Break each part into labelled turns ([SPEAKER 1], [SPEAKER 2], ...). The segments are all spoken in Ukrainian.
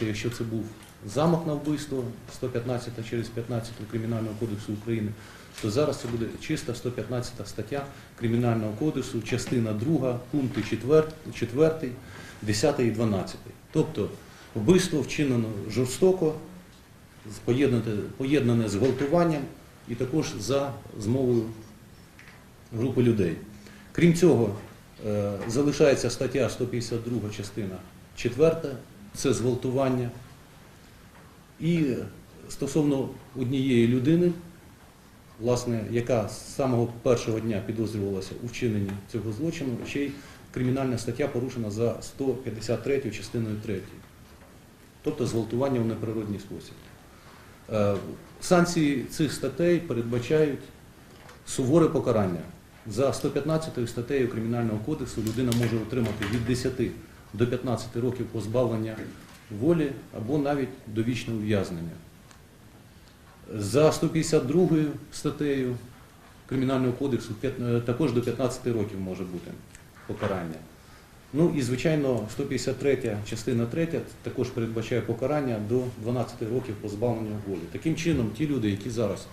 [SPEAKER 1] якщо це був замах на вбивство 115 через 15 Кримінального кодексу України, то зараз це буде чиста 115 стаття Кримінального кодексу, частина 2, пункти 4, 4 10 і 12. Тобто вбивство вчинено жорстоко, поєднане, поєднане з гвалтуванням і також за змовою групи людей. Крім цього, е, залишається стаття 152 частина 4, це зґвалтування. І стосовно однієї людини, власне, яка з самого першого дня підозрювалася у вчиненні цього злочину, ще й кримінальна стаття порушена за 153 частиною 3. Тобто зґвалтування в неприродній спосіб. Е, Санкції цих статей передбачають суворе покарання. За 115 статтею Кримінального кодексу людина може отримати від 10 до 15 років позбавлення волі або навіть довічне ув'язнення. За 152 статтею Кримінального кодексу е, також до 15 років може бути покарання. Ну і, звичайно, 153 частина 3 також передбачає покарання до 12 років позбавлення волі. Таким чином, ті люди, які зараз,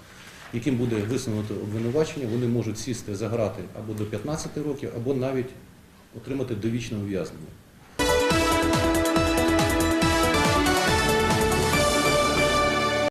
[SPEAKER 1] яким буде висунуто обвинувачення, вони можуть сісти за грати або до 15 років, або навіть отримати довічне ув'язнення.